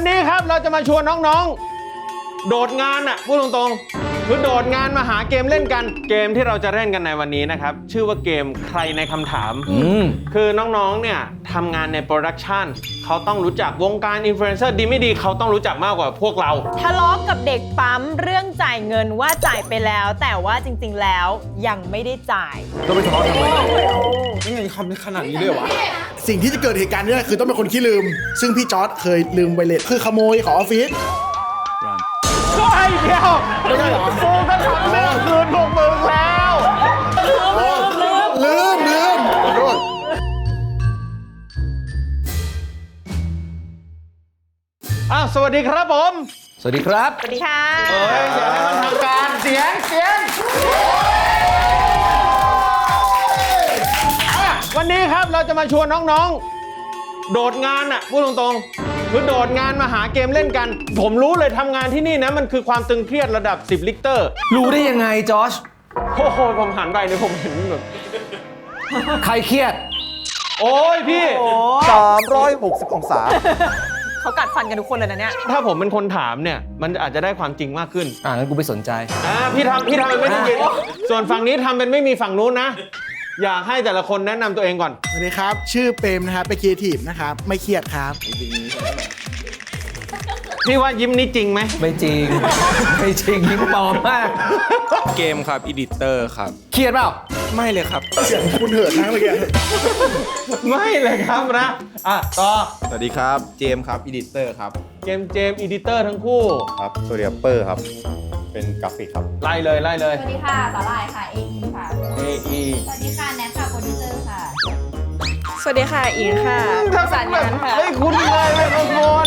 วันนี้ครับเราจะมาชวนน้องๆ โดดงานอะพูดตรงๆ คือโดดงานมาหาเกมเล่นกัน เกมที่เราจะเล่นกันในวันนี้นะครับ ชื่อว่าเกมใครในคำถามอืมคือน้องๆ เนี่ยทำงานในโปรดักชันเขาต้องรู้จักวงการอินฟลูเอนเซอร์ดีไม่ดีเขาต้องรู้จักมากกว่าพวกเรา ทะเลาะกับเด็กปั๊มเรื่องจ่ายเงินว่าจ่ายไปแล้ว แต่ว่าจริงๆแล้วยังไม่ได้จ่าย ก็ไปทะเลาะทำไมนี่ไงคำขนาดนี้เลยเหรอวะ สิ่งที่จะเกิดเหตุการณ์เนี้คือต้องเป็นคนขี้ลืม ซึ่งพี่จอร์ดเคยลืมไวเลสคือขโมยของออฟฟิศ ก็ไอเดียวไม่ใช่เหรอกูก็ทำเรื่องคืนพวกมึงแล้วลืมลืมขอโทษอ้าวสวัสดีครับผมสวัสดีครับ สวัสดีค่ะเอ้ยเสียงให้มันทางการเสียงเสียงอะวันนี้ครับเราจะมาชวนน้องๆ โดดงานอะพูดตรงๆ คือโดดงานมาหาเกมเล่นกัน ผมรู้เลยทำงานที่นี่นะ มันคือความตึงเครียดระดับ 10 ลิตรรู้ได้ยังไงจอชโอ้โหผมหันไปเนี่ยผมเห็นแบบใครเครียด โอ้ยพี่ 360 องศา เขากัดฟันกันทุกคนเลยนะเนี่ย ถ้าผมเป็นคนถามเนี่ย มันอาจจะได้ความจริงมากขึ้นอ่างั้นกูไม่สนใจ อ่าพี่ทำพี่ทำเป็นไม่ได้ยินส่วนฝั่งนี้ทำเป็นไม่มีฝั่งนู้นนะ อยากให้แต่ละคนแนะนำตัวเองก่อน สวัสดีครับ ชื่อเปรมนะครับเป็นครีเอทีฟนะครับ ไม่เครียดครับ พี่ว่ายิ้มนี้จริงไหม ไม่จริง ไม่จริงยิ้มปลอมมาก เกมครับอีดิเตอร์ครับ เครียดเปล่า ไม่เลยครับ เสียงคุณเหินนะเมื่อกี้ไม่เลยครับนะ อะ ต่อ สวัสดีครับ เจมส์ครับอีดิเตอร์ครับเกมเจมอีดิเตอร์ทั้งคู่ ครับสวัสดีครับเปอร์ครับ เป็นกราฟิกครับ ไล่เลยไล่เลย สวัสดีค่ะสาลายค่ะ AE ค่ะ AE สวัสดีค่ะ แนทค่ะ โปรดิวเซอร์ค่ะ สวัสดีค่ะอิงค่ะประสานงานค่ะ ไม่คุ้นเลยไม่คุ้นคน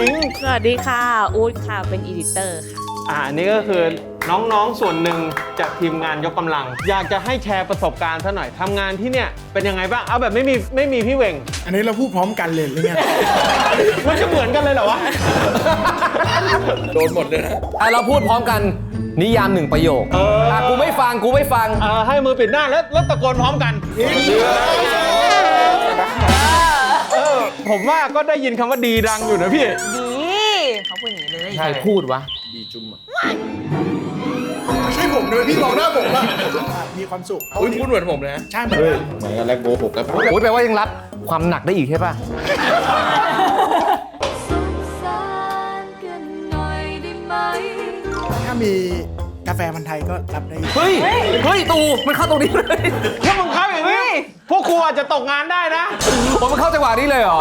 หญิงสวัสดีค่ะ อูดค่ะ เป็นอีดิเตอร์ค่ะ อ่าอันนี้ก็คือน้องๆส่วนหนึ่งจากทีมงานยกกำลัง อยากจะให้แชร์ประสบการณ์ซะหน่อยทำงานที่เนี่ยเป็นยังไงบ้างเอาแบบไม่มีไม่มีพี่เหวง อันนี้เราพูดพร้อมกันเลยหรือไง มันจะเหมือนกันเลยเหรอวะ โดนหมดเลยนะ อะเราพูดพร้อมกันนิยามหนึ่งประโยคเอออะกูไม่ฟังกูไม่ฟังเอ่อให้มือปิดหน้าแล้วแล้วตะโกนพร้อมกันเออผมว่าก็ได้ยินคำว่าดีดังอยู่นะพี่ ดีเขาพูดอย่างนี้เลย ใครพูดวะ ดีจุ่มอะไม่ใช่ผมเลยพี่บอกหน้าผมอะมีความสุขอุ้ยพูดเหมือนผมเลยนะใช่เหมือนกันเหมือนกันแล้วโกหกแล้วโอ้ยแปลว่ายังรับความหนักได้อีกใช่ป่ะ ถ้ามีกาแฟพันธ์ไทยก็รับได้เฮ้ย เฮ้ย ตูมันเข้าตรงนี้เลย ถ้ามึงเข้าอย่างนี้พวกครูอาจจะตกงานได้นะ ผมมันเข้าจังหวะนี้เลยเหรอ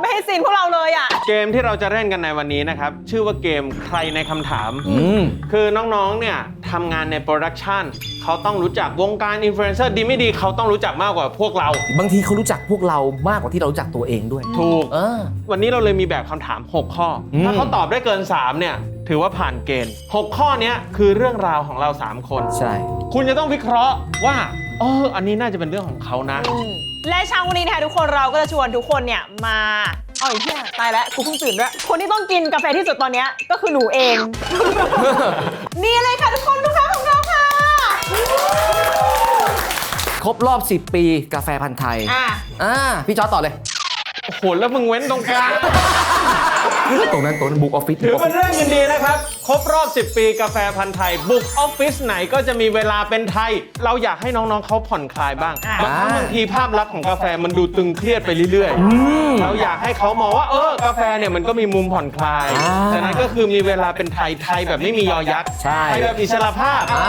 ไม่ให้ซีนพวกเราเลยอะ เกมที่เราจะเล่นกันในวันนี้นะครับ ชื่อว่าเกมใครในคำถามอืมคือน้องๆ เนี่ยทำงานในโปรดักชันเขาต้องรู้จักวงการอินฟลูเอนเซอร์ดีไม่ดีเขาต้องรู้จักมากกว่าพวกเรา บางทีเขารู้จักพวกเรามากกว่าที่เรารู้จักตัวเองด้วย ถูก เออ วันนี้เราเลยมีแบบคำถาม 6 ข้ออมถ้าเขาตอบได้เกิน 3 เนี่ย ถือว่าผ่านเกณฑ์ 6 ข้อเนี้ยคือเรื่องราวของเรา 3 คน ใช่ คุณจะต้องวิเคราะห์ว่าเอออันนี้น่าจะเป็นเรื่องของเขานะ และเช้าวันนี้นะคะทุกคนเราก็จะชวนทุกคนเนี่ยมาเอาอีกที่ตายแล้วกูเพิ่งตื่นด้วยคนที่ต้องกินกาแฟที่สุดตอนเนี้ยก็คือหนูเอง นี่เลยค่ะทุกคนลูกค้าของเราค่ะ ครบรอบ 10 ปีกาแฟพันธ์ไทย อะ อ่า พี่จอร์จต่อเลย โอ้โห แล้วมึงเว้นตรงกลาง ตรงนั้นตรงนั้นบุ๊กออฟฟิศถือเป็นเรื่องยินดีนะครับ ครบรอบ 10 ปีกาแฟพันธ์ไทย บุกออฟฟิศไหนก็จะมีเวลาเป็นไทย เราอยากให้น้องๆเขาผ่อนคลายบ้างอ่าบางครั้งบางทีภาพลักษณ์ของกาแฟมันดูตึงเครียดไปเรื่อยๆ เราอยากให้เขามองว่าเออกาแฟเนี่ยมันก็มีมุมผ่อนคลายฉะนั้นก็คือมีเวลาเป็นไทยไทยแบบไม่มียอยักษ์ใช่ไทยแบบอิสระภาพอ่า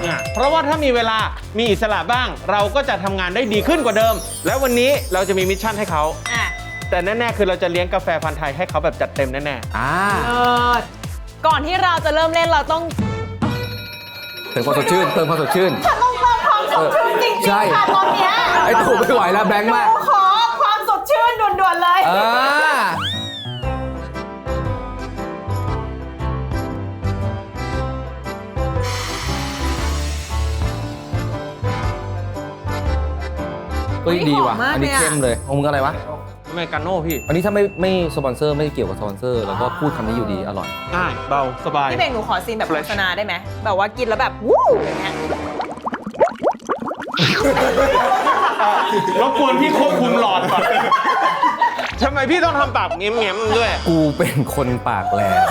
เนี่ยเพราะว่าถ้ามีเวลามีอิสระบ้าง เราก็จะทำงานได้ดีขึ้นกว่าเดิม แล้ววันนี้เราจะมีมิชชั่นให้เขาอะ แต่แน่ๆคือเราจะเลี้ยงกาแฟพันธ์ไทยให้เขาแบบจัดเต็มแน่ๆอ่าเออก่อนที่เราจะเริ่มเล่นเราต้องเติมความสดชื่น เติมความสดชื่น ต้องเพิ่มความสดชื่นจริงใช่ ๆค่ะตอนเนี้ยไอ้ตู่ไม่ไหวแล้วแบงค์มากหนูขอความสดชื่นด่วนๆเลยอ่าเฮ้ยดีว่ะ อันนี้เข้มเลยของมึงอะไรวะ อเมริกาโน่พี่ อันนี้ถ้าไม่ไม่สปอนเซอร์ไม่เกี่ยวกับสปอนเซอร์แล้วก็พูดคำนี้อยู่ดีอร่อย ง่ายเบาสบาย พี่เบงหนูขอซีนแบบโฆษณาได้ไหมแบบว่ากินแล้วแบบวู้อย่างเงี้ยรบกวนพี่ควบคุมหลอดก่อน ทำไมพี่ต้องทำปากเงี้ยมๆด้วย กูเป็นคนปากแหลม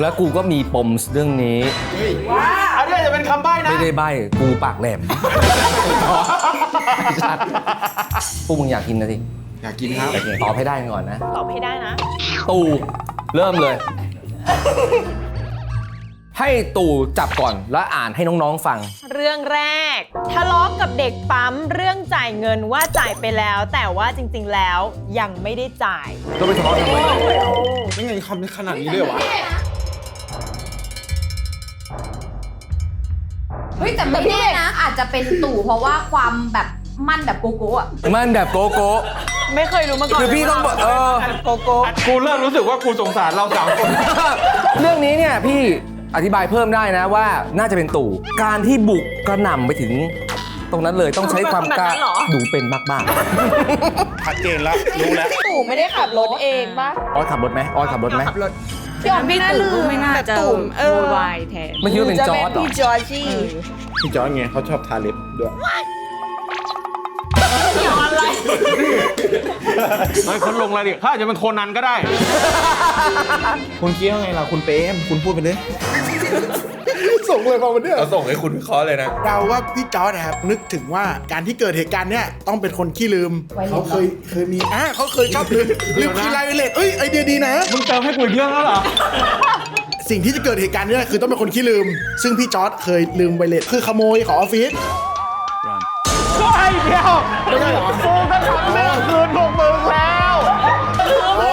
แล้วกูก็มีปมเรื่องนี้ อันนี้อาจจะเป็นคำใบ้นะ ไม่ได้ใบ้กูปากแหลมชัดพวกมึงอยากกินนะสิ อยากกินครับ ตอบให้ได้ก่อนนะ ตอบให้ได้นะ ตู่เริ่มเลย ให้ตู่จับก่อนแล้วอ่านให้น้องๆฟัง เรื่องแรก ทะเลาะกับเด็กปั๊มเรื่องจ่ายเงินว่าจ่ายไปแล้ว แต่ว่าจริงๆแล้วยังไม่ได้จ่าย ก็ไปทะเลาะทำไมไม่ไงคำขนาดนี้เลยเหรอวะเฮ้ยแต่ไม่แน่นะอาจจะเป็นตู่เพราะว่าความแบบมั่นแบบโกโก้อะ มันแบบโกโก้ ไม่เคยรู้มาก่อนคือพี่ต้องบอกเออโกโก้กูเริ่มรู้สึกว่ากูสงสารเราสามคน เรื่องนี้เนี่ยพี่อธิบายเพิ่มได้นะว่าน่าจะเป็นตู่ การที่บุกกระหน่ำไปถึง ตรงนั้นเลยต้องใช้ความกล้าดูเป็นมากชัดเจนแล้วรู้แล้วตู่ไม่ได้ขับรถเองปะๆออยขับรถไหมออยขับรถไหมพี่ออมไม่น่าลืมไม่น่าจะตุ่มเอโวอยวายแทนไม่คิดว่าเป็นจอร์ดเหรอพี่จอร์จี้พี่จอร์จไงเขาชอบทาเล็บด้วย ไม่คนลงรายละเอียดเขาอาจจะเป็นโคนันก็ได้ คุณคิดว่าไงล่ะคุณเปรมคุณพูดไปเลย ส่งเลยมาวันเนี้ยเราส่งให้คุณวิเคราะห์เลยนะ เราว่าพี่จอร์ดนะครับนึกถึงว่าการที่เกิดเหตุการณ์เนี้ยต้องเป็นคนขี้ลืม เขาเคยเคยมีอะเขาเคยชอบลืมลืมคีย์ไลน์ไวเลสเอ้ยไอเดียดีนะ มึงเติมให้กูอีกเรื่องแล้วเหรอ สิ่งที่จะเกิดเหตุการณ์เนี้ยคือต้องเป็นคนขี้ลืม ซึ่งพี่จอร์ดเคยลืมไวเลสคือขโมยของออฟฟิศ ก็ไอ้เดียวไม่ใช่เหรอกูก็ทำเรื่องคืนพวกมึงแล้วลื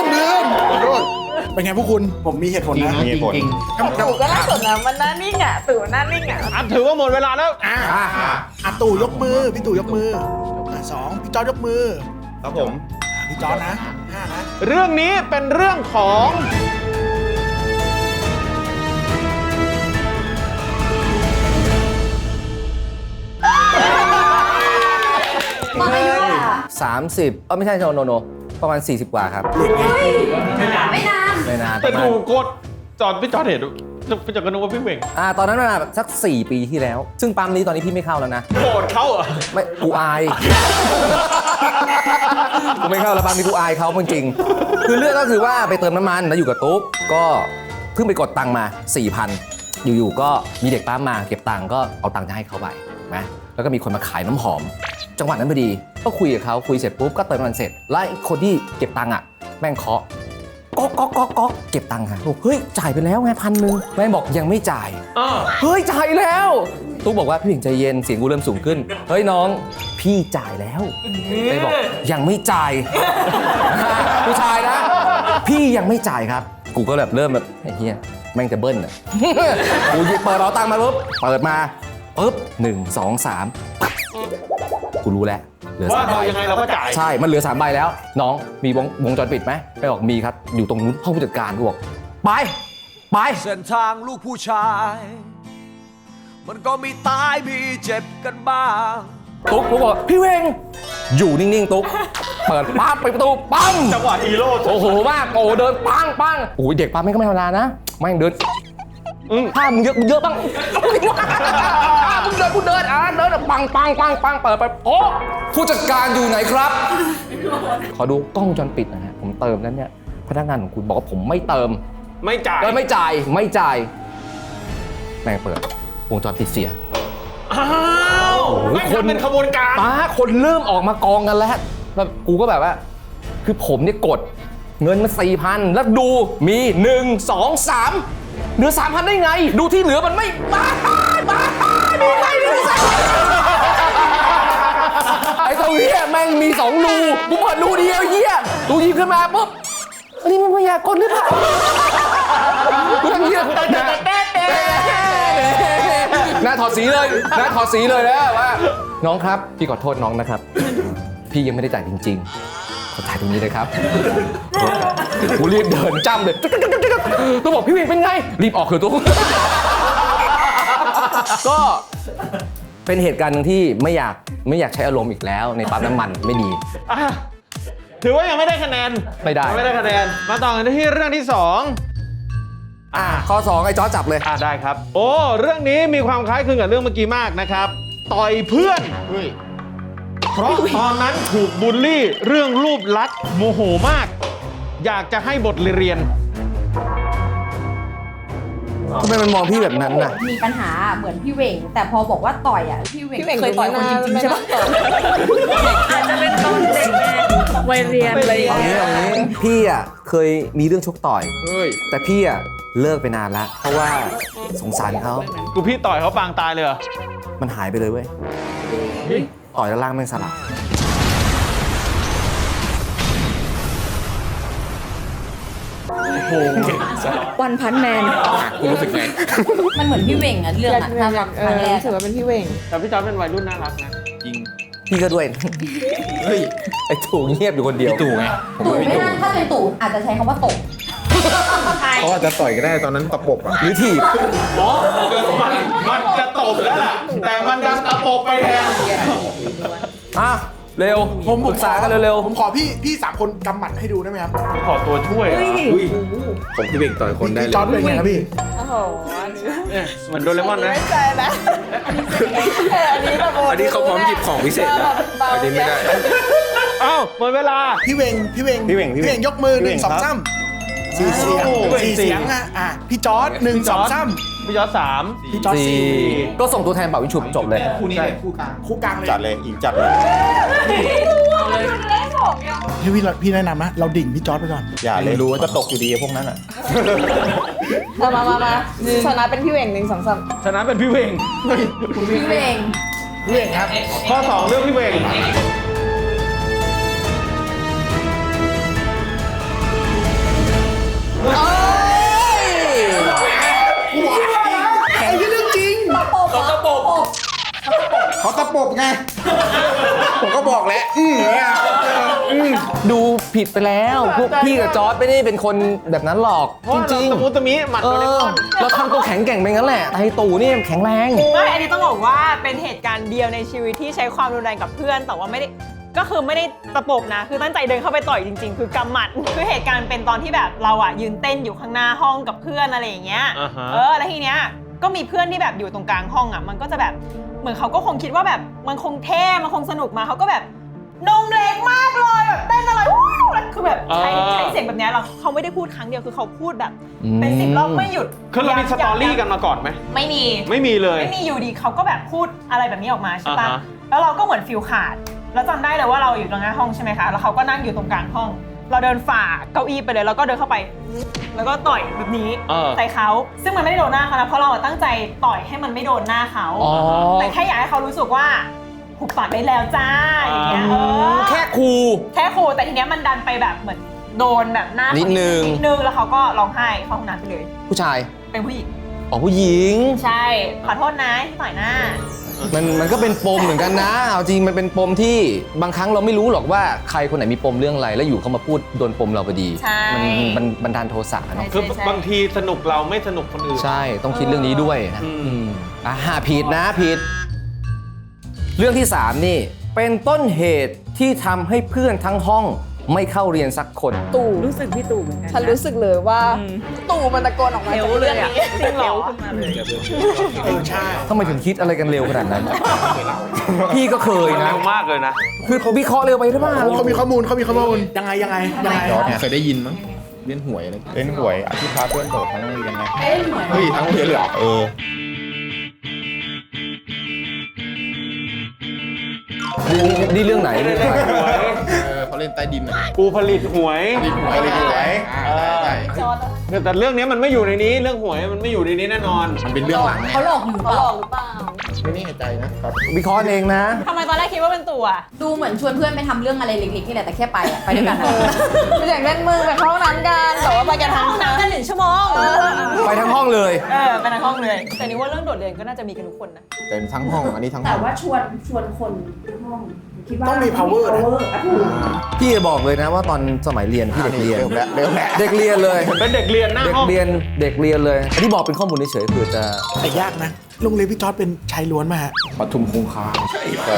มลืมขอโทษเป็นไงพวกคุณผมมีเหตุผลนะมีเหตุผล ตู่ก็น่าสนนะมันน่านิ่งอะตู่น่านิ่งอะอันถือว่าหมดเวลาแล้ว อะอะตู่ยกมือพี่ตู่ยกมืออะสองพี่จอร์ดยกมือครับผมอะพี่จอร์ดนะห้านะ เรื่องนี้เป็นเรื่องของ 30เออไม่ใช่โนโนโนประมาณ 40 กว่าครับไม่นานไม่นานปแต่ระมาณกูกดจอดพี่จอดเห็นพี่จอดก็นึกว่าพี่เบ่งอ่าตอนนั้นน่ะสัก 4 ปีที่แล้ว ซึ่งปั๊มนี้ตอนนี้พี่ไม่เข้าแล้วนะ โกรธเขาเหรอไม่กูอาย กูไม่เข้าแล้วปั๊มนี้กูอายเขาจริงๆคือเรื่องก็คือว่าไปเติมน้ำมันแล้วอยู่กับตุ๊กก็เพิ่งไปกดตังค์มา 4,000 อยู่ๆก็มีเด็กปั๊มมาเก็บตังค์ก็เอาตังค์จะให้เขาไปนะแล้วก็มีคนมาขายน้ำหอม จังหวะนั้นพอดี ก็คุยกับเขาคุยเสร็จปุ๊บก็เติมน้ำมันเสร็จแล้วไอ้คนที่เก็บตังค์อะแม่งเคาะก๊อกก๊อกก๊อกก๊อกเก็บตังค์ค่ะบอกเฮ้ยจ่ายไปแล้วไงพันหนึ่งแม่งบอกยังไม่จ่ายอ่าเฮ้ยจ่ายแล้วตุ๊กบอกว่าพี่ผิงใจเย็นเสียงกูเริ่มสูงขึ้น เฮ้ยน้อง พี่จ่ายแล้วไอ้บอกยังไม่จ่าย ผู้ชายนะ พี่ยังไม่จ่ายครับ กูก็แบบเริ่มแบบไอ้เฮียแม่งจะเบิ้ลอะ กูหยิบเปิดเราตังค์มาปุ๊บเปิดมาปุ๊บหนึ่งสองสามกูรู้แล้ว เหลือว่าสามใบเรายังไงเราก็จ่าย ใช่มันเหลือสามใบแล้ว น้องมีวงวงจรปิดไหมไปบอกมีครับอยู่ตรงนู้นห้องผู้จัดการกูบอกไปไป เส้นทางลูกผู้ชาย มันก็มีตายมีเจ็บกันบ้าง ตุ๊กตุ๊กบอกพี่เวงอยู่นิ่ง ๆ ตุ๊ก เปิดปั๊บไปดประตูปั้งจังหวะฮีโร่โอ้โหมากโอ้โหเดินปังปังโอ้ยเด็กปั๊มไม่ก็ไม่ธรรมดานะแม่งเดินอืม ถ้ามึงเยอะมึงเยอะบ้างถ้ามึงเดินกูเดินอะเดินแบบปังปังปังปังเปิดไปโอ้ผู้จัดการอยู่ไหนครับ ขอดูกล้องวงจรปิดหนะฮะผมเติมนั้นเนี่ยพนักงานของคุณบอกว่าผมไม่เติมไม่จ่ายแล้วไม่จ่ายไม่จ่ายแม่งเปิดวงจรปิดเสีย อ้าวโอ้โหไม่คนทำเป็นขบวนการ ป้าคนเริ่มออกมากองกันแล้วแบบกูก็แบบว่า คือผมเนี่ยกดเงินมันสี่พันแล้วดูมีหนึ่งสองสาม เหลือสามพันได้ไง ดูที่เหลือมันไม่บ้าบ้าดูไงดูสิไอ้ตรงเนี้ยแม่งมีสองรูกูเปิดรูเดียวเหี้ยรูยิบขึ้นมาปุ๊บนนี้มันพยากลหรือเปล่ากูทำเหี้ยหน้าถอดสีเลยหน้าถอดสีเลยแล้วว่าน้องครับ พี่ขอโทษน้องนะครับ พี่ยังไม่ได้จ่ายจริง ๆ ขอจ่ายตรงนี้เลยครับโทษครับกูรีบเดินจ้ำเลยตัวบอกพี่เวงเป็นไง รีบออกเถอะตัวก็เป็นเหตุการณ์หนึ่งที่ไม่อยากไม่อยากใช้อารมณ์อีกแล้วในปั๊มน้ำมันไม่ดี อะถือว่ายังไม่ได้คะแนนไม่ได้ ยังไม่ได้คะแนน มาต่อกันที่เรื่องที่สองอะข้อ2ไอ้จอจับเลย อ่าได้ครับ โอ้ เรื่องนี้มีความคล้ายคลึงกับเรื่องเมื่อกี้มากนะครับ ต่อยเพื่อน เฮ้ยเพราะตอนนั้นถูกบูลลี่เรื่องรูปลักษณ์โมโหมาก อยากจะให้บทเรียน ทำไมมันมองพี่แบบนั้นน่ะ มีปัญหาเหมือนพี่เหวง แต่พอบอกว่าต่อยอะพี่เหวงพี่เหว่งเคยต่อยคนจริงๆใช่ปะ อาจจะเป็นตอนเด็กไงวัยเรียนอะไรอย่างเอาเงี้งี้ยเอางี้พี่อะเคยมีเรื่องชกต่อย เฮ้ย แต่พี่อะเลิกไปนานละเพราะว่าสงสารเขา กูพี่ต่อยเขาปางตายเลยเหรอ มันหายไปเลยเว้ย ต่อยแล้วล่างแม่งสลับวันพันแมนคุณรู้สึกไง มันเหมือนพี่เหวงอะเรื่องอะถ้าแบบครั้งแรกรู้สึกว่าเป็นพี่เหว่งแต่พี่จอร์จเป็นวัยรุ่นน่ารักนะ จริง พี่ก็ด้วย เฮ้ย ไอ้ถูเงียบอยู่คนเดียว พี่ตู่ไง ผมตู่ว่าพี่ไม่ตู่น่าถ้าเป็นตู่อาจจะใช้คำว่าตก เขาอาจจะต่อยก็ได้ตอนนั้นตะปบอะหรือถีบอ๋อมันมันจะตบแล้วล่ะแต่มันดันตะปบไปแทนอะเร็วผมผปรึกษากันเร็วผมขอพี่พี่สามคนกำหมัดให้ดูได้ไหมครับขอตัวช่วยเหรอผมพี่เบ่งต่อยคนได้พี่เลจอร์ดเป็นยไงครับพี่โอ้โหเอ๊ะเหมือนโดเรมอนนะ ไม่ใจนะเอออันนี้แบบโอันนี้เขาพร้อมหยิบของพิเศษแล้วอันนี้ไม่ได้ เอ้าหมดเวลาพี่เวงพี่เวงพี่เวงพี่พี่เวเวงงยกมือหพี่เวนึ่งงสองครับซ้ำ สี่เสียงโอ้โหสี่เสียงอะอะพี่จอร์ดหนึ่งสองซ้พี่จอร์จสามำพี่จๆอร์ดสี่สี่ก็ส่งตัวแทนเป่าวิงฉุบจบเลย คู่นี้เลยคู่กลางคู่กลางเลยจัดเลยอิงจัดเลยพี่พี่พี่แนะนำนะเราดิ่งพี่จอร์ดไปก่อน อย่าเลยรู้ว่าจะตกอยู่ดีพวกนั้นอะมามามามาชนะเป็นพี่เหว่งหนึ่งสองสามชนะเป็นพี่เวงพี่เหวงพี่เวงครับ ข้อสองเรื่องพี่เวง ไอ้เรื่องจริงเขาตะปบไง ผมก็บอกแล้ว อืมเนี่ยอืมดูผิดไปแล้ว พวกพี่กับจอร์ดไม่ได้เป็นคนแบบนั้นหรอกเพราะจริงเราตะมุตะมิหมัดๆเอโดเรมออนเราทำตัวแข็งแกร่งไปงั้นแหละแต่ไอ้ตู่นี่แข็งแรง ไม่ อันนี้ต้องบอกว่าเป็นเหตุการณ์เดียวในชีวิตที่ใช้ความรุนแรงกับเพื่อน แต่ว่าไม่ได้ ก็คือไม่ได้ตะปบนะ คือตั้งใจเดินเข้าไปต่อยจริง ๆ คือกำหมัด คือเหตุการณ์เป็นตอนที่แบบเราอะยืนเต้นอยู่ข้างหน้าห้องกับเพื่อนอะไรอย่างเงี้ย อ่าฮะ เออ แล้วทีเนี้ย ก็มีเพื่อนที่แบบอยู่ตรงกลางห้องอะมันก็จะแบบ เหมือนเขาก็คงคิดว่าแบบมันคงเท่ มันคงสนุกมาเขาก็แบบนมเล็กมากเลยแบบเต้นอะไรวู้แล้วคือแบบใช้อ่า ใช้เสียงแบบเนี้ยเราเขาไม่ได้พูดครั้งเดียวคือเขาพูดแบบอืมเป็นสิบรอบไม่หยุดคือเรามีสตอรี่กันมาก่อนไหมไม่มี ไม่มีเลย ไม่มีอยู่ดีเขาก็แบบพูดอะไรแบบนี้ออกมาใช่ปะอ่าฮะแล้วเราก็เหมือนฟิลขาด แล้วจำได้เลยว่าเราอยู่ตรงหน้าห้องใช่ไหมคะ แล้วเขาก็นั่งอยู่ตรงกลางห้อง เราเดินฝ่าเก้าอี้ไปเลยแล้วก็เดินเข้าไป แล้วก็ต่อยแบบนี้เออ ใส่เขา ซึ่งมันไม่ได้โดนหน้าเขานะ เพราะเราอะตั้งใจต่อยให้มันไม่โดนหน้าเขา อ๋อแต่แค่อยากให้เขารู้สึกว่าหุบปากได้แล้วจ้าอย่างเงี้ยเออแค่ครู แค่ขู่แต่ทีเนี้ยมันดันไปแบบเหมือนโดนแบบหน้านินิดนึง นิดนึงแล้วเขาก็ร้องไห้เข้าห้องน้ำไปเลย ผู้ชายเป็นผู้หญิง อ๋อผู้หญิง ใช่ ขอโทษนะที่ต่อยหน้า มันมันก็เป็นปมเหมือนกันนะ เอาจริงมันเป็นปมที่บางครั้งเราไม่รู้หรอกว่าใครคนไหนมีปมเรื่องอะไร แล้วอยู่เขามาพูดโดนปมเราพอดี ใช่มันมันบันดาลโทสะเนาะคือบางทีสนุกเราไม่สนุกคนอื่น ใช่ต้องคิดเรื่องนี้ด้วยนะอืม อืมอะผิดนะผิด เรื่องที่ 3 นี่ เป็นต้นเหตุที่ทำให้เพื่อนทั้งห้อง ไม่เข้าเรียนสักคน ตู่รู้สึกพี่ตู่เหมือนกันนะฉันรู้สึกเลยว่าอืมตู่มันตะโกนออกมาเร็วจากเลเรื่อยงอะนี้จริงเหรอขึ้นมาเลยเออใช่ทำไมถึงคิดอะไรกันเร็วขนาดนั้น พี่ก็เคยนะ เร็วมากเลยนะ คือวิเคราะห์เร็วไปหรือเปล่าเขามีข้อมูลเขามีข้อมูลยังไงยังไงยังไงจอร์ดเนี่ยเคยได้ยินมั้งเล่นหวยอะไรเล่นหวยอาชีพพาเพื่อนโดดทั้งโรงเรียนไงเอ้ยเหมือนเฮ้ยทั้งโรงเรียนเลยเหรอเออนี่เรื่องไหน เรื่องไหนเออเขาเล่นใต้ดินอะกูผลิตหวยเล่นหวยเล่นหวยอ่าได้ได้แต่เรื่องนี้มันไม่อยู่ในนี้เรื่องหวยมันไม่อยู่ในนี้แน่นอนมันเป็นเรื่องหลังไงเขาหลอกอยู่เปล่าไม่แน่ใจนะครับวิเคราะห์เองนะ ทำไมตอนแรกคิดว่าเป็นตัวดูเหมือนชวนเพื่อนไปทำเรื่องอะไรเล็กๆนี่แหละแต่แค่ไปอะไปด้วยกันอะไม่อยากเล่นมือไปเข้าห้องน้ำกันแต่ว่าไปกันทั้งห้องนั้นน้ำกันหนึ่งชั่วโมงไปทั้งห้องเลย เออไปทั้งห้องเลยแต่นี่ว่าเรื่องโดดเรียนก็น่าจะมีกันทุกคนนะแต่ทั้งห้องอันนี้ทั้งห้แต่องว่าชวนชวนคนห้อง คิดว่าต้องมี power นะ power อะถูกพี่จะบอกเลยนะว่าตอนสมัยเรียนพี่เด็กเรียน เริ่มแล้วเริ่มแล้วเด็กเรียนเลย เป็นเด็กเรียนหน้าเด็กห้องเรียนเด็กเรียนเลยอันที่บอกเป็นข้อมูลเฉยๆคือจะแต่ยากนะโรงเรียนพี่จอร์ดเป็นชายล้วนมาฮะปทุมคงคาใช่ใช่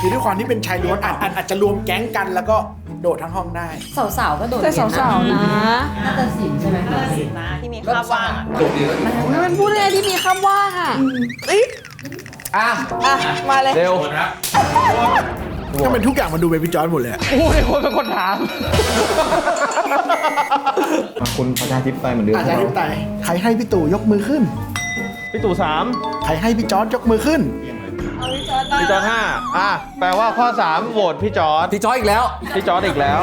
คือด้วยความที่เป็นชายล้วนอาจอาจอาจจะรวมแก๊งกัน แล้วก็โดดทั้งห้องได้ สาวๆก็โดดแต่เรียนสาวๆนะน่าจะสินใช่ไหมสินนะที่มีคาบว่างอะมันพูดได้ไงที่มีคำว่างอะอ่ะอะมาเลย เร็วก็เป็นทุกอย่างมาดูเบบี้จอร์ดหมดเลยอะกูเป็นคนเป็นคนถาม คุณประชาธิปไตยเหมือนเดิมอาจจะทิปไตยใครให้พี่ตู่ยกมือขึ้น พี่ตู่สามใครให้พี่จอร์ดยกมือขึ้น พี่จอร์ดห้าอะ แปลว่าข้อ3โหวตพี่จอร์ดพี่จอยอีกแล้ว พี่จอร์ดอีกแล้ว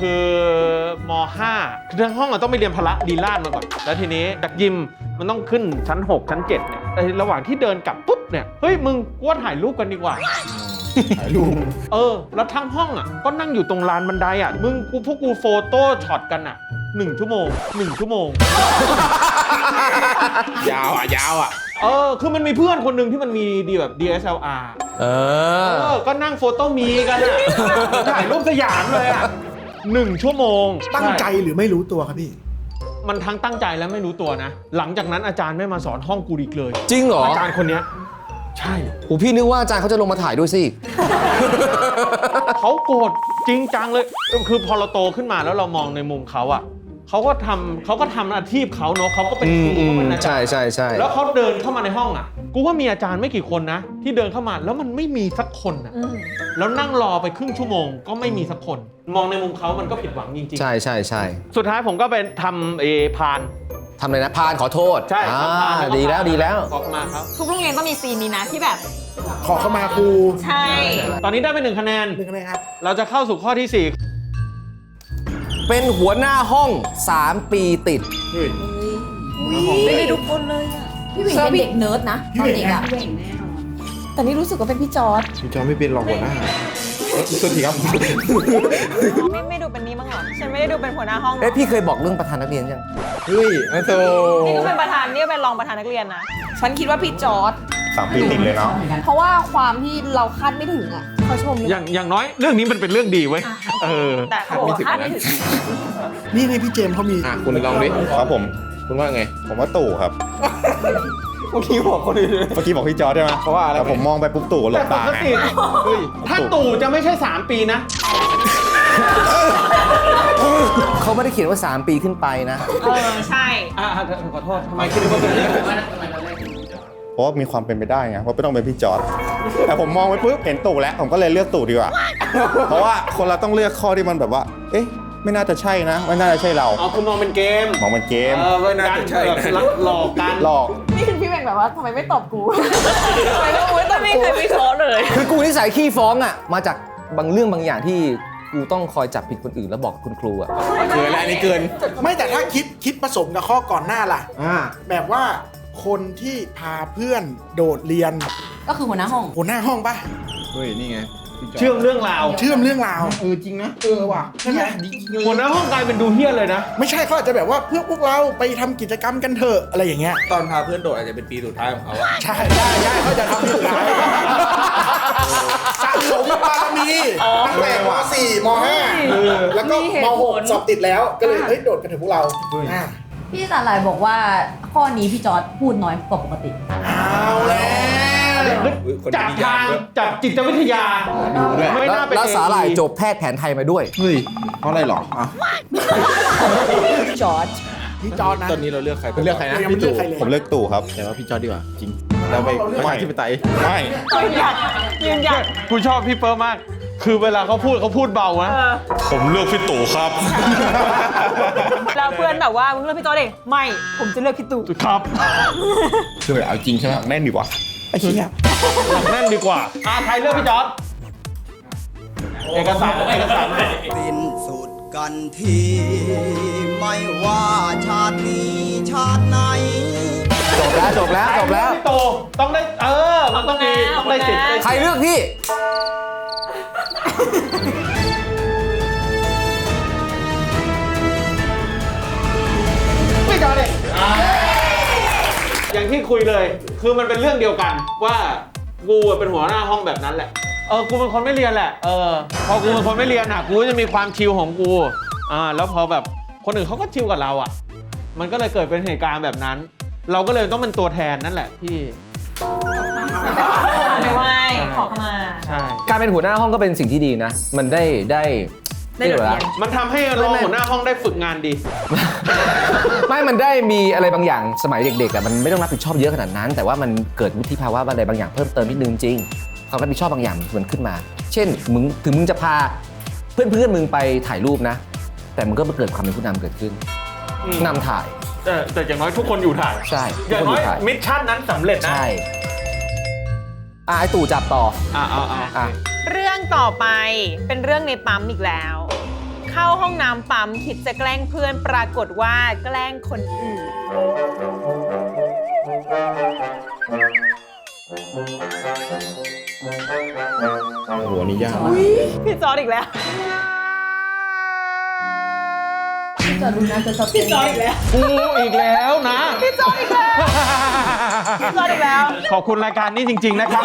คือม 5 คือทั้งห้องอะต้องไปเรียนพละดีลาดมาก่อน แล้วทีนี้จากยิมมันต้องขึ้นชั้น 6 ชั้น 7 เนี่ยแต่ระหว่างที่เดินกลับปุ๊บเนี่ย เฮ้ย มึงกูว่าถ่ายรูปกันดีกว่า ถ่ายรูปเออ แล้วทั้งห้องอะ ก็นั่งอยู่ตรงลานบันไดอะ มึงกูพวกกูโฟโต้ช็อตกันอะหนึ่งชั่วโมงหนึ่งชั่วโมง ยาวอะ ยาวอะ เออ คือมันมีเพื่อนคนหนึ่งที่มันมีดีแบบ DSLR เออเออ ก็นั่งโฟโต้มีกันอะ ถ่ายรูปสยามเลยอะ หนึ่งชั่วโมงตั้งใจช่หรือไม่รู้ตัวครับพี่ มันทั้งตั้งใจและไม่รู้ตัวนะ หลังจากนั้นอาจารย์ไม่มาสอนห้องกูอีกเลย จริงเหรอ อาจารย์คนเนี้ยใช่โอ้พี่นึกว่าอาจารย์เขาจะลงมาถ่ายด้วยสิ เขาโกรธจริงจังเลย คือพอเราโตขึ้นมาแล้วเรามองในมุมเขาอะ เขาก็ทำเขาก็ทำอาชีพเขาเนอะเขาก็เป็นอืคมรูอืเขามเป็นอาจาใช่รย์ใช่ใช่แล้วเขาเดินเข้ามาในห้องอะ กูว่ามีอาจารย์ไม่กี่คนนะ ที่เดินเข้ามาแล้วมันไม่มีสักคนอะอืมแล้วนั่งรอไปครึ่งชั่วโมง ก็ไม่มีสักคน มองในมุมเขามันก็ผิดหวังจริงใช่ใช่ใช่ๆ สุดท้ายผมก็ไปทำเอพาน ทำเลยนะพานขอโทษใช่อ่าทำพานก็ดีแล้วดีแล้ว ขอเข้ามาครับ ทุกโรงเรียนต้องมีซีนนี้นะที่แบบ ขอเข้ามาครูใช่ ตอนนี้ได้ไปหนึ่งคะแนน หนึ่งคะแนนครับ เราจะเข้าสู่ข้อที่สี่ เป็นหัวหน้าห้อง 3 ปีติด ไม่ได้ทุกคนเลยอะพี่หวิงเป็นเด็กเนิร์ดนะตอนเด็กอะแต่นี่รู้สึกว่าเป็นพี่จอร์ดพี่จอไม่เป็นหรอกหัวหน้าเอ้ยสวัสดีครับ ไม่ไม่ดูเป็นนี้มั้งเหรอ ฉันไม่ได้ดูเป็นหัวหน้าห้องหรอเอ๊ะพี่เคยบอกเรื่องประธานนักเรียนยัง เฮ้ยไอโซนี่ก็เป็นประธานนี่ก็เป็นรองประธานนักเรียนนะ ฉันคิดว่าพี่จอร์ด สามปีติดเลยเนาะ เพราะว่าความที่เราคาดไม่ถึงอะเขาชมเลยอย่างอย่างน้อยเรื่องนี้มันเป็นเรื่องดีเว้ยเออ แต่โอ้โหคาดไม่ถึง นี่นี่พี่เจมส์เขามี อะคุณลองดิครับผม คุณว่าไง ผมว่าตู่ครับ เมื่อกี้บอกคนอื่นเมื่อกี้บอกพี่จอร์ดใช่ไหมเพราะว่าอะไรผมมองไปปุ๊บตู่หลแต่บปตากไง ติเฮ้ยถ้าตู่จะไม่ใช่ 3 ปีนะ เขาไม่ได้เขียนว่า 3 ปีขึ้นไปนะ เออ ใช่ อ่าขอโทษทำไมคิดว่าเป็นเรื่องเพ ราะว่ามีความเป็นไปได้ไงว่าไม่ต้องเป็นพี่จอร์ดแต่ผมมองไปปุ๊บเห็นตู่แล้ว ผมก็เลยเลือกตู่ดีกว่า เพราะว่าคนเราต้องเลือกข้อที่มันแบบว่า เอ๊ะ ไม่น่าจะใช่นะ ไม่น่าจะใช่เราเอาคุณมองเป็นเกมมองเป็นเกม เออเป็นการแบบหลอกกันหลอก นี่คือพี่แบงค์แบบว่าทำไมไม่ตอบกู ทำไมไม่ไม่ตอบไม่กูเคยวิเคราะห์เลย คือกูนิสัยขี้ฟ้องอะ มาจากบางเรื่องบางอย่างที่กูต้องคอยจับผิดคนอื่นแล้วบอกคุณครูอะ เกินแล้วอันนี้เกิน ไม่แต่ถ้าคิดคิดผสมกับข้อก่อนหน้าล่ะอ่าแบบว่า คนที่พาเพื่อนโดดเรียนก็คือหัวหน้าห้อง หัวหน้าห้องปะเฮ้ย นี่ไงพี่จร์ดเชื่อมเรื่องราวเชื่อมเรื่องราวเออจริงนะเออว่ะใช่ไหมหัวหน้าห้องกลายเป็นดูเฮี้ยเลยนะ ไม่ใช่เขาอาจจะแบบว่าเพื่อพวกเราไปทำกิจกรรมกันเถอะอะไรอย่างเงี้ยตอนพาเพื่อนโดดอาจจะเป็นปีสุดท้ายของเขาอะใช่ใช่ใช่เขาจะทำที่สุดท้ายสะสมบารมีตั้งแต่ม .4 ม .5 แล้วก็มีเหตุม ผล .6 สอบติดแล้วก็เลยเฮ้ยโดดกันเถอะพวกเราอะ พี่สาหร่ายบอกว่าข้อนี้พี่จอร์ดพูดน้อยกว่าปกติ เอาแล้วจับทางจับจิตวิทยา ไม่แล้วน่าเป็นแล้วสาหร่าย AE จบแพทย์แผนไทยมาด้วย เฮ้ยเพราะอะไรหรออะจอร์ดพี่จอนนะตอนนี้เราเลือกใครเลือกใครนะยังไม่เลือกใครเลยผมเลือกตู่ครับ แต่ว่าพี่จอร์ดดีกว่าจริงเราไปไม่ที่ไปไตไม่ยืนหยัดยืนหยัดกูชอบพี่เปิร์มาก คือเวลาเขาพูดเขาพูดเบานะ ผมเลือกพี่ตู่ครับ แล้วเพื่อนแบบว่ามึงเลือกพี่จอร์ดเองไม่ ผมจะเลือกพี่ตู่ครับคือแบบเอาจริงใช่ไหมแน่นดีกว่าไอ้เหี้ยหนักแน่นดีกว่าอ่าใครเลือกพี่จอร์ดเอกสารเอกสารสิ้นสุดกันทีไม่ว่าชาตินี้ชาติไหน จบแล้วจบแล้วจบแล้ว พี่โตต้องได้เออ มันต้องมีต้องได้สิทธิ์ได้ใครเลือกพี่ ไม่จอร์ดเลยอย่างที่คุยเลย คือมันเป็นเรื่องเดียวกันว่ากูอะเป็นหัวหน้าห้องแบบนั้นแหละ เออ กูเป็นคนไม่เรียนแหละ เออ พอกูเป็นคนไม่เรียนอะ กูก็จะมีความชิลของกู อ่า แล้วพอแบบคนอื่นเขาก็ชิลกับเราอะ มันก็เลยเกิดเป็นเหตุการณ์แบบนั้น เราก็เลยต้องเป็นตัวแทนนั่นแหละพี่ ไม่ไหวขอเข้ามา ใช่ การเป็นหัวหน้าห้องก็เป็นสิ่งที่ดีนะ มันได้ได้ได้บทเรียน มันทำให้รองหัวหน้าห้องได้ฝึกงานดี ไม่มันได้มีอะไรบางอย่างสมัยเด็กๆอะมันไม่ต้องรับผิดชอบเยอะขนาดนั้น แต่ว่ามันเกิดวุฒิภาวะอะไรบางอย่างเพิ่มเติมนิดนึงจริงความรับผิดชอบบางอย่างมันขึ้นมา เช่นมึงถึงมึงจะพาเพื่อนๆมึงไปถ่ายรูปนะ แต่มึงก็มาเกิดความเป็นผู้นำเกิดขึ้นอืม นำถ่ายแต่แต่อย่างน้อยทุกคนอยู่ถ่าย ใช่อย่างน้อยทุกคนถ่ายมิชชั่นนั้นสำเร็จนะ ใช่ อะไอตู่จับต่อ อ่าเอาเอาอะ เรื่องต่อไปเป็นเรื่องในปั๊มอีกแล้ว เข้าห้องน้ำปั๊มคิดจะแกล้งเพื่อนปรากฏว่าแกล้งคนอื่น โอ้โหอันนี่ยากพี่จอร์ดอีกแล้ว จะรู้นะจะชอบพี่จอร์ดอีกแล้วกูอีกแล้วนะพี่จอร์ดอีกแล้วพี่จอร์ดอีกแล้ว ขอบคุณรายการนี้จริง ๆ นะครับ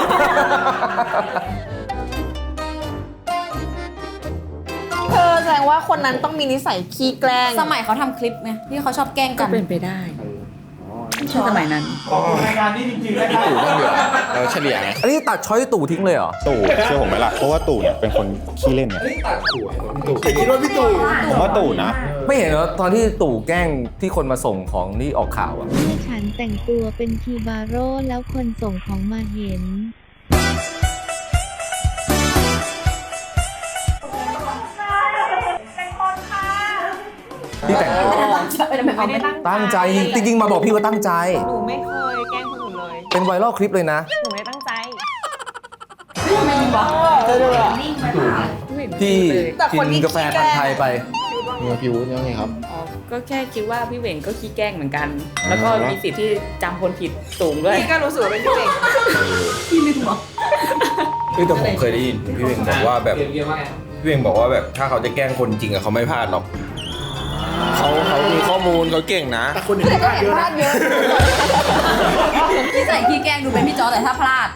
เธอแสดงว่าคนนั้นต้องมีนิสัยขี้แกล้ง สมัยเขาทำคลิปไงที่เขาชอบแกล้งก็กัน เป็นไปได้ ช่วงสมัยนั้น ขอบคุณรายการนี้จริงๆนะครับตู่ต้องเดือดเราเฉลี่ยไงอันนี้ตัดช้อยตู่ทิ้งเลยเหรอ ตู่เชื่อผมไหมล่ะเพราะว่าตู่เนี่ยเป็นคนขี้เล่นไงคิดว่าพี่ตู่ผมว่าตู่นะ ไม่เห็นเหรอตอนที่ตู่แกล้งที่คนมาส่งของนี่ออกข่าวอะ เมื่อฉันแต่งตัวเป็นคีบาโร่แล้วคนส่งของมาเห็น ที่แต่งตัวไม่ได้ตั้งใจตั้งใจจริงๆมาบอกพี่ว่าตั้งใจ หนูไม่เคยแกล้งคนอื่นเลย เป็นไวรัลคลิปเลยนะ หนูไม่ได้ตั้งใจที่แต่คนกิที่นกาแฟผัดไทยไปพี่วุฒิยังไงครับ อ๋อ ก็แค่คิดว่าพี่เหวงก็ขี้แกล้งเหมือนกัน แล้วก็มีสิทธิ์ที่จำคนผิดสูงด้วย พี่ก็รู้สึกว่าเป็นพี่เองคือแต่ผมเคยได้ยินพี่เวงบอกว่าแบบพี่เวงบอกว่าแบบถ้าเขาจะแกล้งคนจริงอะเขาไม่พลาดหรอก เขาเขามีข้อมูลเขาเก่งนะ แต่คนอื่นพลาดเยอะนะที่ใส่ขี้แกล้งดูเป็นพี่จอร์จแต่ถ้าพลาด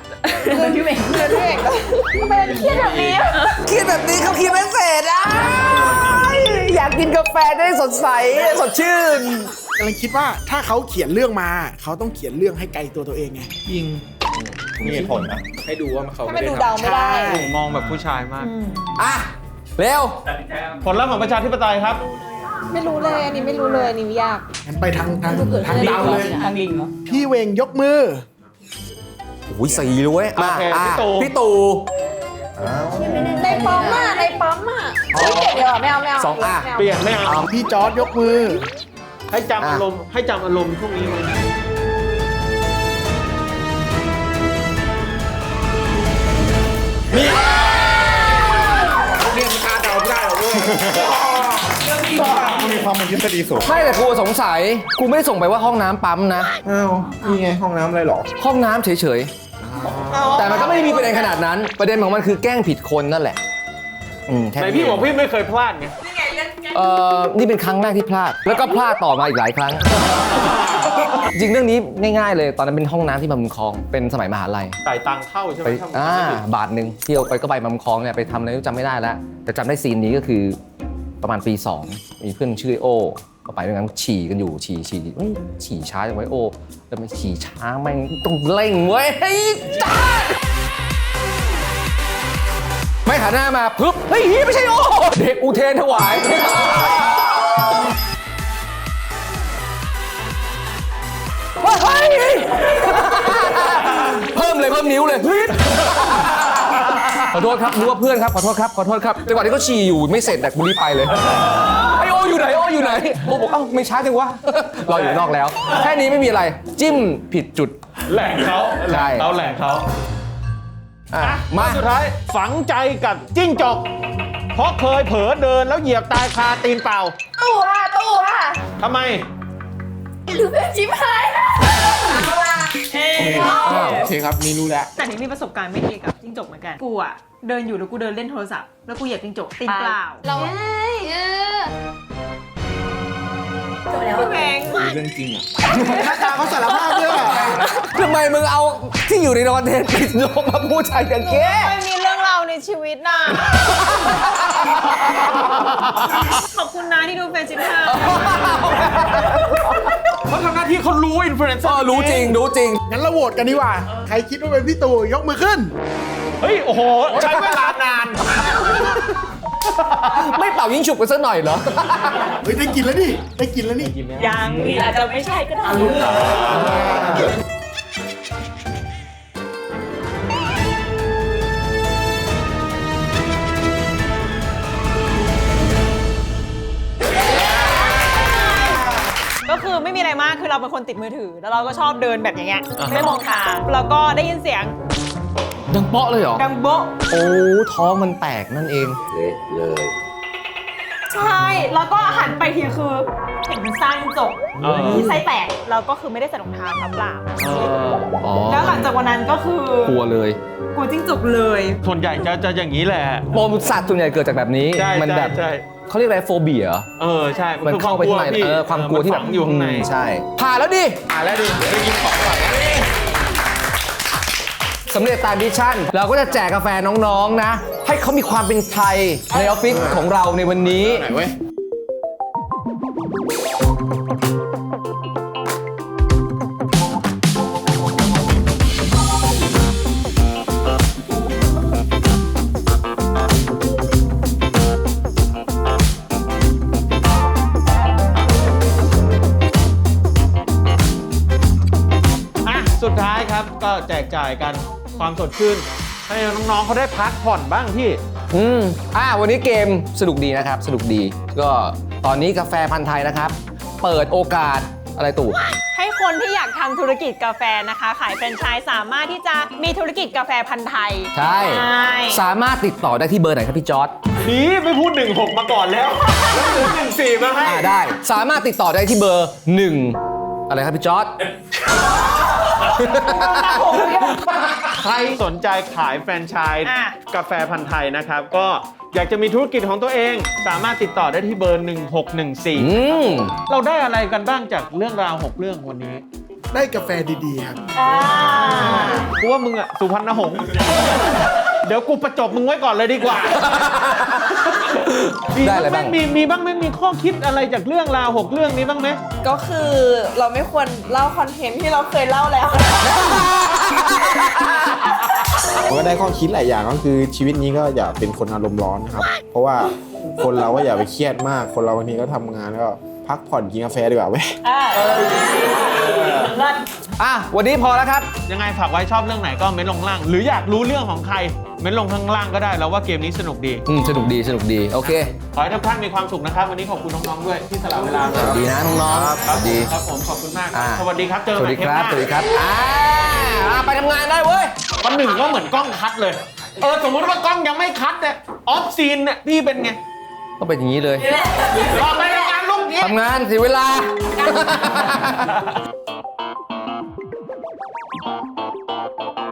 เป็นพี่เหวงเป็นพี่เองเป็นเครียดแบบนี้คิดแบบนี้เขาคิดไม่เสร็จอะอยากกินกาแฟได้สดใสสดชื่นกำลังคิดว่าถ้าเขาเขียนเรื่องมา เขาต้องเขียนเรื่องให้ไกลตัวตัวเองไงยิงมีเหตุผลนะให้ดูว่าเขาถ้าไม่ไม่ได้ดูทำเดาไม่ได้มองแบบผู้ชายมากอะเร็วผลลัพธ์ของประชาธิปไตยครับ ไม่รู้เลยอันนี้ไม่รู้เลยอันนี้ยาก งั้นไปทางทางทางดาวเลย ทางลิงเหรอ พี่เวงยกมือ โอ้ยสี่เลยเว้ยมาโอเคอะพี่ตู่ พี่ตู่ในปั๊มอะในปั๊มอะเดี๋ยวไม่เอาไม่เอาสองอะเปลี่ยนไม่เอา พี่จอร์ดยกมือ ให้จำอารมณ์ให้จำอารมณ์พวกนี้ไว้เรียนคาดเดาไม่ได้หรอกเว้ยมี ความเป็นทฤษฎีสูงไม่แต่กูสงสัย กูไม่ได้ส่งไปว่าห้องน้ำปั๊มนะ อ้าวนี่ไงห้องน้ำอะไรหรอ ห้องน้ำเฉยๆ แต่มันก็ไม่ได้มีประเด็นขนาดนั้น ประเด็นของมันคือแกล้งผิดคนนั่นแหละ อืมแค่ไหนนี้พี่บอกพี่ไม่เคยพลาดไงเอ่อนี่เป็นครั้งแรกที่พลาด แล้วก็พลาดต่อมาอีกหลายครั้ง จริงเรื่องนี้ง่ายๆเลย ตอนนั้นเป็นห้องน้ำที่บางบุญคลอง เป็นสมัยมหาลัย จ่ายตังค์เข้าใช่ไหมไปถ้ผมอ่าจำไม่ผิดบาทหนึ่งที่เอาไปก็ไปบางบุญคลองเนี่ยไปทำอะไรก็จำไม่ได้แล้ว แต่จำได้ซีนนี้ก็คือ ประมาณปี 2 มีเพื่อนชื่อไอ้โอก็ไปด้วยกันฉี่กันอยู่ฉี่ฉี่เฮ้ยฉี่ช้าจังไว้โอแล้วมันฉี่ช้าแม่งต้องเร่งเว้ยเฮ้ยจ้าไม่หันหน้ามาปึ๊บเฮ้ยไม่ใช่โอเด็กอุเทนถวายเฮ้ยเพิ่มเลยเพิ่มนิ้วเลยเฮ้ย ขอโทษครับนึกว่าเพื่อนครับ ขอโทษครับ ขอโทษครับจังหวะที่เขาฉี่อยู่ไม่เสร็จแต่กูรีบไปเลย ไอโออยู่ไหนโออยู่ไหนโอบอกเอ้าไม่ช้าจังวะรออยู่นอกแล้ว แค่นี้ไม่มีอะไร จิ้มผิดจุด แหล่งเขาแหใช่ล่งเขาแหล่งเขาอะมามา สุดท้ายฝังใจกับจิ้งจก เพราะเคยเผลอเดินแล้วเหยียบตายคาตีนเปล่าตู้อะตู้อะทำไม หรือเป็นชิบหาย โอเคครับนี่รู้แล้วแต่นี่มีประสบการณ์ไม่ดีกับจิ้งจกเหมือนกัน กูอะเดินอยู่แล้วกูเดินเล่นโทรศัพท์แล้วกูเหยียบจิ้งจกตีนเปล่าเราเอ้ยเออจบแล้วพี่แมงเรื่องจริงอะหน้าตาเขาสารภาพด้วยเหรอทำไมมึงเอาที่อยู่ในนอนเทนไปโยกมาพูดชายกันแก้ไม่มีเรื่องราวในชีวิตน่ะขอบคุณนะที่ดูแฟนชิปค่ะ เขาทำหน้าที่เขารู้อินฟลูเอนเซอเออร์รู้จริงรู้จริง งั้นเราโหวตกันดีกว่า ใครคิดว่าเป็นพี่ตู่ยกมือขึ้น เฮ้ย โอ้โห ใช้เวลานาน ไม่เป่ายิงฉุบกันสักหน่อยเหรอ เฮ้ย ได้กินแล้วนี่ ได้กินแล้วนี่ ยังอาจจะไม่ใช่ก็ได้ ก็คือไม่มีอะไรมากคือเราเป็นคนติดมือถือ แล้วเราก็ชอบเดินแบบอย่างเงี้ยไม่มองทางแล้วก็ได้ยินเสียงดังเปาะเลยเหรอ ดังโบ๊ะโอ้ท้องมันแตกนั่นเองใช่แล้วก็หันไปทีคือเห็นเป็นไส้จกเออ ที่ไส้แตกแล้วก็คือไม่ได้ใส่รองเท้าครับเปล่าเอออ๋อแล้วหลังจากวันนั้นก็คือกลัวเลยกลัวจิ้งจกเลย ส่วนใหญ่จะจะอย่างนี้แหละ ปมสัตว์ส่วนใหญ่เกิดจากแบบนี้ ใช่มัใช่แบบใช่ เขาเรียกอะไรโฟเบียเหรอเออใช่มันคือเข้าไปข้างในพี่เออความกลัวที่แบบมันฝังอยู่ข้างในมใช่ ผ่านแล้วดิ อ่าแล้วดิไปกินของก่อนสำเร็จตามมิชชั่น เราก็จะแจกกาแฟน้องๆนะ ให้เขามีความเป็นไทยในออฟฟิศของเราในวันนี้ ไหนเว้ยายกันความสดชื่น ให้น้องๆเขาได้พักผ่อนบ้างพี่ อืมอ่าวันนี้เกมสนุกดีนะครับ สนุกดี ก็ตอนนี้กาแฟพันธุ์ไทยนะครับ เปิดโอกาสอะไรตู่ ให้คนที่อยากทำธุรกิจกาแฟนะคะ ขายแฟรนไชส์สามารถที่จะมีธุรกิจกาแฟพันธุ์ไทยใช่ ใช่สามารถติดต่อได้ที่เบอร์ไหนครับพี่จอร์ดนี่ไม่พูด 16 มาก่อนแล้วแล้วถึง14มาให้ อ่าได้ สามารถติดต่อได้ที่เบอร์ 1 อะไรครับพี่จอร์ด ใครสนใจขายแฟรนไชส์อะ กาแฟพันธ์ไทยนะครับ ก็อยากจะมีธุรกิจของตัวเอง สามารถติดต่อได้ที่เบอร์ อื1614 มเราได้อะไรกันบ้างจากเรื่องราว 6 เรื่องวันนี้ได้กาแฟดีๆครับอ่ากูว่ามึงอะสุพรรณหงษ์ เดี๋ยวกูประจบมึงไว้ก่อนเลยดีกว่าได้อะไรบ้าง มีมีบ้างไหมมีข้อคิดอะไรจากเรื่องราวหกเรื่องนี้บ้างไหมก็คือเราไม่ควรเล่าคอนเทนต์ที่เราเคยเล่าแล้ว ผมก็ได้ข้อคิดหลายอย่างก็คือชีวิตนี้ก็อย่าเป็นคนอารมณ์ร้อนนะครับ เพราะว่าคนเราก็อย่าไปเครียดมาก คนเราบางทีก็ทำงานแล้วก็พักผ่อนกินกาแฟดีกว่าเว้ย อ่าเลิศอะวันนี้พอแล้วครับ ยังไงฝากไว้ชอบเรื่องไหนก็เม้นลงข้างล่าง หรืออยากรู้เรื่องของใคร เม้นลงข้างล่างก็ได้แล้วว่าเกมนี้สนุกดี อืมสนุกดีสนุกดี โอเค ขอให้ทุกท่านมีความสุขนะครับ วันนี้ขอบคุณน้องๆด้วยที่สละเวลาสวัสดีนะน้องๆครับสวัสดี ครับผมขอบคุณมากครับอ่า สวัสดีครับเจอสกันวัสใหม่ดีเทปคหรับน้า สวัสดีครับอ่าอ่าไปทำงานได้เว้ย วันหนึ่งก็เหมือนกล้องคัดเลย เออสมมติว่ากล้องยังไม่คัดเนี่ยออฟซีนเนี่ยพี่เป็นไงก็เป็นอย่างนี้เลยรอไปทำงานลูกนี้ ทำงานเสียเวลา